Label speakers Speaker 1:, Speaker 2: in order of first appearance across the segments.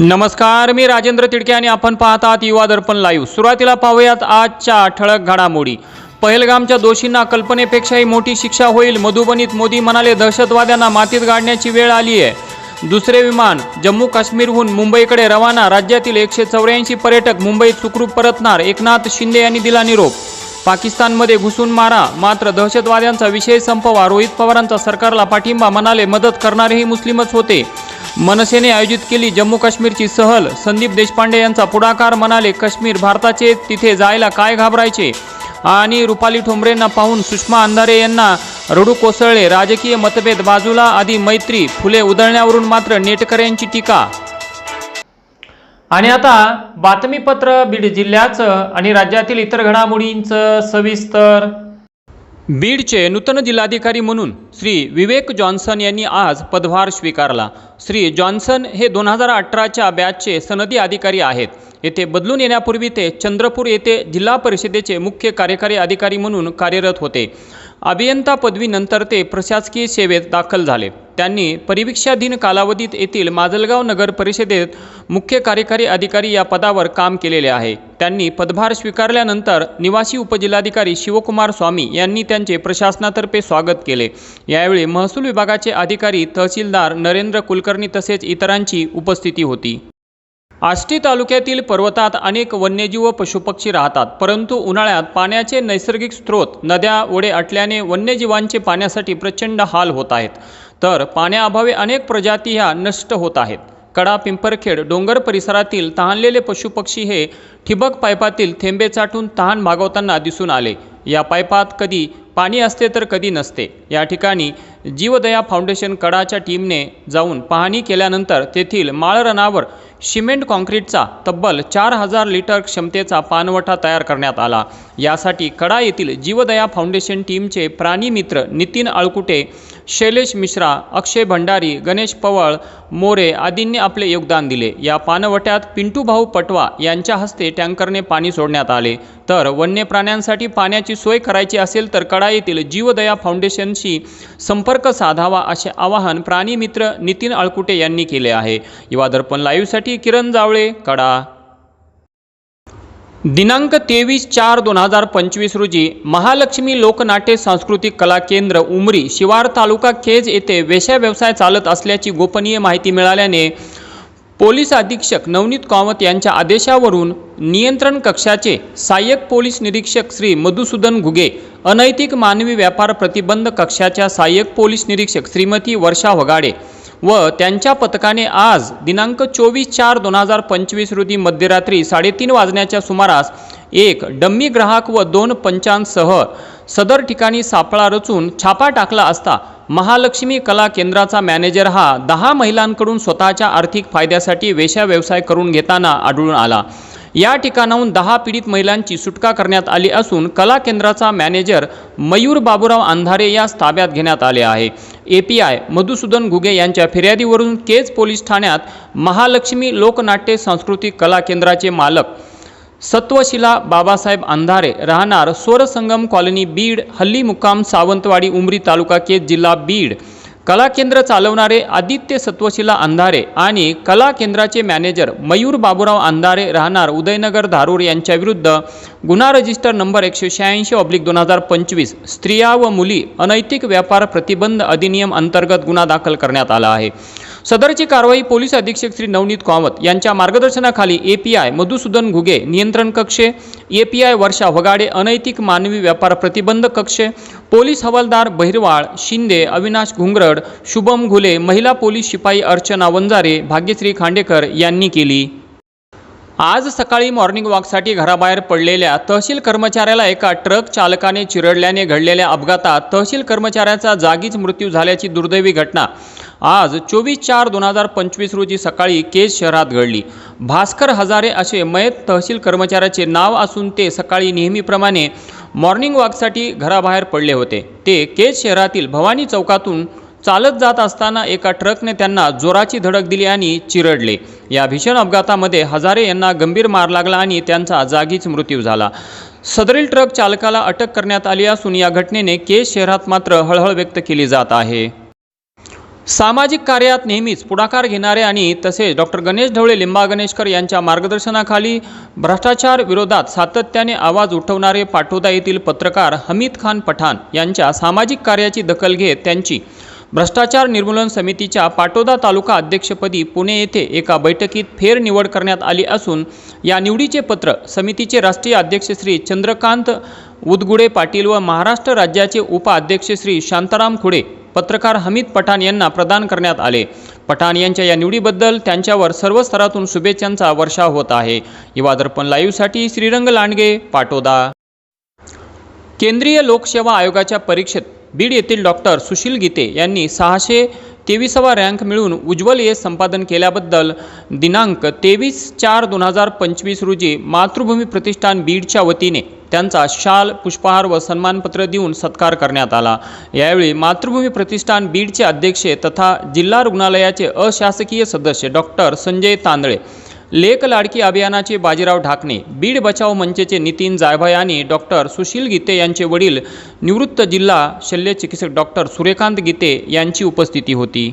Speaker 1: नमस्कार मी राजेंद्र तिडके आणि आपण पाहत आहात युवा दर्पण लाईव्ह सुरुवातीला पाहूयात आजच्या ठळक घडामोडी. पहलगामच्या दोषींना कल्पनेपेक्षाही मोठी शिक्षा होईल. मधुबनीत मोदी म्हणाले दहशतवाद्यांना मातीत गाडण्याची वेळ आली आहे. दुसरे विमान जम्मू काश्मीरहून मुंबईकडे रवाना. राज्यातील एकशे चौऱ्याऐंशी पर्यटक मुंबईत सुखरूप परतणार. एकनाथ शिंदे यांनी दिला निरोप. पाकिस्तानमध्ये घुसून मारा. मात्र दहशतवाद्यांचा विषय संपवा. रोहित पवारांचा सरकारला पाठिंबा म्हणाले मदत करणारेही मुस्लिमच होते. मनसेने आयोजित केली जम्मू काश्मीरची सहल. संदीप देशपांडे यांचा पुढाकार म्हणाले काश्मीर भारताचे तिथे जायला काय घाबरायचे? आणि रुपाली ठोंबरेंना पाहून सुषमा अंधारे यांना रडू कोसळले. राजकीय मतभेद बाजूला आधी मैत्री फुले उधळण्यावरून मात्र नेटकऱ्यांची टीका. आणि आता बातमीपत्र बीड जिल्ह्याचं आणि राज्यातील इतर घडामोडींचं सविस्तर बीडचे नूतन जिल्हाधिकारी म्हणून श्री विवेक जॉन्सन यांनी आज पदभार स्वीकारला. श्री जॉन्सन हे दोन हजार अठराच्या बॅचचे सनदी अधिकारी आहेत. येथे बदलून येण्यापूर्वी ते चंद्रपूर येथे जिल्हा परिषदेचे मुख्य कार्यकारी अधिकारी म्हणून कार्यरत होते. अभियंता पदवीनंतर ते प्रशासकीय सेवेत दाखल झाले. त्यांनी परिवीक्षाधीन कालावधीत येथील माजलगाव नगर परिषदेत मुख्य कार्यकारी अधिकारी या पदावर काम केलेले आहे. त्यांनी पदभार स्वीकारल्यानंतर निवासी उपजिल्हाधिकारी शिवकुमार स्वामी यांनी त्यांचे प्रशासनातर्फे स्वागत केले. यावेळी महसूल विभागाचे अधिकारी तहसीलदार नरेंद्र कुलकर्णी तसेच इतरांची उपस्थिती होती. आष्टी तालुक्यातील पर्वतात अनेक वन्यजीव व पशुपक्षी राहतात परंतु उन्हाळ्यात पाण्याचे नैसर्गिक स्रोत नद्या ओढे आटल्याने वन्यजीवांचे पाण्यासाठी प्रचंड हाल होत आहेत. तर पाण्याअभावी अनेक प्रजाती ह्या नष्ट होत आहेत. कडा पिंपरखेड डोंगर परिसरातील तहानलेले पशुपक्षी हे ठिबक पाईपातील थेंबे चाटून तहान भागवताना दिसून आले. या पाईपात कधी पाणी असते तर कधी नसते. या ठिकाणी जीवदया फाउंडेशन कडाच्या टीमने जाऊन पाहणी केल्यानंतर तेथील माळरणावर सिमेंट काँक्रीटचा तब्बल चार हजार लिटर क्षमतेचा पाणवठा तयार करण्यात आला. यासाठी कडा येथील जीवदया फाउंडेशन टीमचे प्राणीमित्र नितीन अळकुटे शैलेश मिश्रा अक्षय भंडारी गणेश पवळ मोरे आदींनी आपले योगदान दिले. या पानवट्यात पिंटू भाऊ पटवा यांच्या हस्ते टँकरने पाणी सोडण्यात आले. तर वन्य प्राण्यांसाठी पाण्याची सोय करायची असेल तर कडा येथील जीवदया फाउंडेशनशी संपर्क साधावा असे आवाहन प्राणीमित्र नितीन अळकुटे यांनी केले आहे. युवा दर्पण लाईव्हसाठी किरण जावळे कडा. दिनांक तेवीस चार दोन हजार पंचवीस रोजी महालक्ष्मी लोकनाट्य सांस्कृतिक कला केंद्र उमरी शिवार तालुका केज येथे वेश्या व्यवसाय चालत असल्याची गोपनीय माहिती मिळाल्याने पोलीस अधीक्षक नवनीत कामत यांच्या आदेशावरून नियंत्रण कक्षाचे सहाय्यक पोलीस निरीक्षक श्री मधुसूदन घुगे अनैतिक मानवी व्यापार प्रतिबंध कक्षाच्या सहाय्यक पोलीस निरीक्षक श्रीमती वर्षा वगाडे व त्यांच्या पथकाने आज दिनांक चोवीस चार दोन हजार पंचवीस रोजी मध्यरात्री साडेतीन वाजण्याच्या सुमारास एक डम्मी ग्राहक व दोन पंचांसह सदर ठिकाणी सापळा रचून छापा टाकला असता महालक्ष्मी कला केंद्राचा मॅनेजर हा दहा महिलांकडून स्वतःच्या आर्थिक फायद्यासाठी वेश्या व्यवसाय करून घेताना आढळून आला. या ठिकाणाहून दहा पीडित महिलांची सुटका करण्यात आली असून कला केंद्राचा मॅनेजर मयूर बाबूराव अंधारे यास ताब्यात घेण्यात आले आहे. A P I Madhusudan Ghuge यांच्या फिर्यादीवरून केज पोलीस ठाण्यात महालक्ष्मी लोकनाट्य सांस्कृतिक कला केंद्राचे मालक सत्वशिला बाबासाहेब अंधारे राहणार स्वरसंगम कॉलनी बीड हल्ली मुक्काम सावंतवाडी उमरी तालुका केज जिल्हा बीड. कला केंद्र चालवणारे आदित्य सत्वशिला अंधारे आणि कला केंद्राचे मॅनेजर मयूर बाबूराव अंधारे राहणार उदयनगर धारूर यांच्याविरुद्ध गुन्हा रजिस्टर नंबर एकशे शहाऐंशी ऑब्लिक दोन हजार पंचवीस. स्त्रिया व मुली अनैतिक व्यापार प्रतिबंध अधिनियम अंतर्गत गुन्हा दाखल करण्यात आला आहे. सदरची कारवाई पोलीस अधीक्षक श्री नवनीत कामत यांच्या मार्गदर्शनाखाली A P I Madhusudan Ghuge नियंत्रण कक्षे ए पी आय वर्षा वगाडे अनैतिक मानवी व्यापार प्रतिबंध कक्ष पोलीस हवालदार बहिरवाळ शिंदे अविनाश घुंगरड शुभम घुले महिला पोलीस शिपाई अर्चना वंजारे भाग्यश्री खांडेकर यांनी केली. आज सकाळी मॉर्निंग वॉकसाठी घराबाहेर पडलेल्या तहसील कर्मचाऱ्याला एका ट्रक चालकाने चिरडल्याने घडलेल्या अपघातात तहसील कर्मचाऱ्याचा जागीच मृत्यू झाल्याची दुर्दैवी घटना. आज चोवीस चार दोन हजार पंचवीस रोजी सकाळी केज शहरात घडली. भास्कर हजारे असे मयत तहसील कर्मचाऱ्याचे नाव असून ते सकाळी नेहमीप्रमाणे मॉर्निंग वॉकसाठी घराबाहेर पडले होते. ते केज शहरातील भवानी चौकातून चालत जात असताना एका ट्रकने त्यांना जोराची धडक दिली आणि चिरडले. या भीषण अपघातामध्ये हजारे यांना गंभीर मार लागला आणि त्यांचा जागीच मृत्यू झाला. सदरील ट्रक चालकाला अटक करण्यात आली असून या घटनेने केस शहरात मात्र हळहळ व्यक्त केली जात आहे. सामाजिक कार्यात नेहमीच पुढाकार घेणारे आणि तसेच डॉक्टर गणेश ढवळे लिंबा गणेशकर यांच्या मार्गदर्शनाखाली भ्रष्टाचार विरोधात सातत्याने आवाज उठवणारे पाटोदा येथील पत्रकार हमीद खान पठाण यांच्या सामाजिक कार्याची दखल घेत त्यांची भ्रष्टाचार निर्मूलन समितीच्या पाटोदा तालुका अध्यक्षपदी पुणे येथे एका बैठकीत फेरनिवड करण्यात आली असून या निवडीचे पत्र समितीचे राष्ट्रीय अध्यक्ष श्री चंद्रकांत उदगुडे पाटील व महाराष्ट्र राज्याचे उपाध्यक्ष श्री शांताराम खुडे पत्रकार हमीद पठाण यांना प्रदान करण्यात आले. पठाण यांच्या या निवडीबद्दल त्यांच्यावर सर्व स्तरातून शुभेच्छांचा वर्षाव होत आहे. युवा दर्पण लाईव्हसाठी श्रीरंग लांडगे पाटोदा. केंद्रीय लोकसेवा आयोगाच्या परीक्षेत बीड येथील डॉक्टर सुशील गीते यांनी सहाशे तेवीसावा रँक मिळून उज्ज्वल यश संपादन केल्याबद्दल दिनांक तेवीस चार दोन हजार पंचवीस रोजी मातृभूमी प्रतिष्ठान बीडच्या वतीने त्यांचा शाल पुष्पहार व सन्मानपत्र देऊन सत्कार करण्यात आला. यावेळी मातृभूमी प्रतिष्ठान बीडचे अध्यक्ष तथा जिल्हा रुग्णालयाचे अशासकीय सदस्य डॉक्टर संजय तांदळे लेक लाडकी अभियानाचे बाजीराव ढाकणे बीड बचाव मंचचे नितीन जायभाय आणि डॉक्टर सुशील गीते यांचे वडील निवृत्त जिल्हा शल्य चिकित्सक डॉक्टर सूर्यकांत गीते यांची उपस्थिती होती.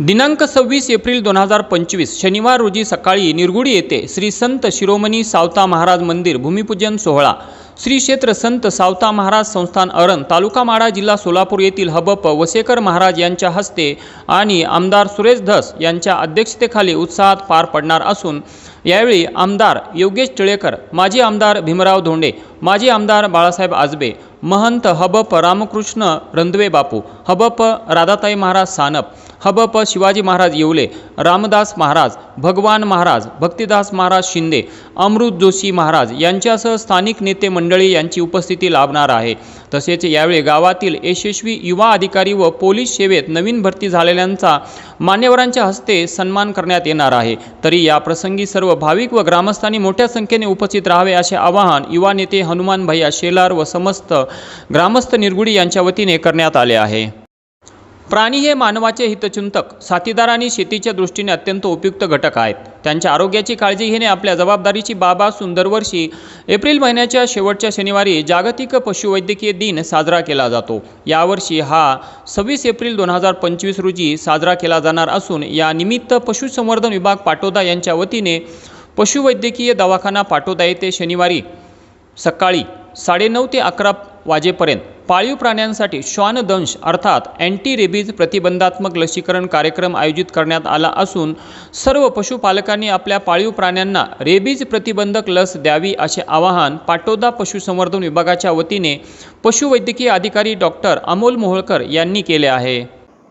Speaker 1: दिनांक सव्वीस एप्रिल दोन हजार पंचवीस शनिवार रोजी सकाळी निरगुडी येथे श्री संत शिरोमणी सावता महाराज मंदिर भूमिपूजन सोहळा श्री क्षेत्र संत सावता महाराज संस्थान अरण तालुका माडा जिल्हा सोलापूर येथील हबप वसेकर महाराज यांच्या हस्ते आणि आमदार सुरेश धस यांच्या अध्यक्षतेखाली उत्साहात पार पडणार असून यावेळी आमदार योगेश टिळेकर माजी आमदार भीमराव धोंडे माजी आमदार बाळासाहेब आजबे महंत हबप रामकृष्ण रंधवे बापू हबप राधाताई महाराज सानप हबप शिवाजी महाराज येवले रामदास महाराज भगवान महाराज भक्तिदास महाराज शिंदे अमृत जोशी महाराज यांच्यासह स्थानिक नेते मंडळी यांची उपस्थिती लाभणार आहे. तसेच यावेळी गावातील यशस्वी युवा अधिकारी व पोलीस सेवेत नवीन भरती झालेल्यांचा मान्यवरांच्या हस्ते सन्मान करण्यात येणार आहे. तरी या प्रसंगी सर्व भाविक व ग्रामस्थांनी मोठ्या संख्येने उपस्थित राहावे असे आवाहन युवा नेते हनुमान भैया शेलार व समस्त ग्रामस्थ निरगुडी यांच्या वतीने करण्यात आले आहे. प्राणी हे मानवाचे हितचिंतक साथीदार आणि शेतीच्या दृष्टीने अत्यंत उपयुक्त घटक आहेत. त्यांच्या आरोग्याची काळजी घेणे आपल्या जबाबदारीची बाब असून दरवर्षी एप्रिल महिन्याच्या शेवटच्या शनिवारी जागतिक पशुवैद्यकीय दिन साजरा केला जातो. यावर्षी हा सव्वीस एप्रिल दोन हजार पंचवीस रोजी साजरा केला जाणार असून या निमित्त पशुसंवर्धन विभाग पाटोदा यांच्या वतीने पशुवैद्यकीय दवाखाना पाटोदा येथे शनिवारी सकाळी साडेनऊ ते अकरा वाजेपर्यंत पाळीव प्राण्यांसाठी श्वानदंश अर्थात अँटी रेबीज प्रतिबंधात्मक लसीकरण कार्यक्रम आयोजित करण्यात आला असून सर्व पशुपालकांनी आपल्या पाळीव प्राण्यांना रेबीज प्रतिबंधक लस द्यावी असे आवाहन पाटोदा पशुसंवर्धन विभागाच्या वतीने पशुवैद्यकीय अधिकारी डॉक्टर अमोल मोहोळकर यांनी केले आहे.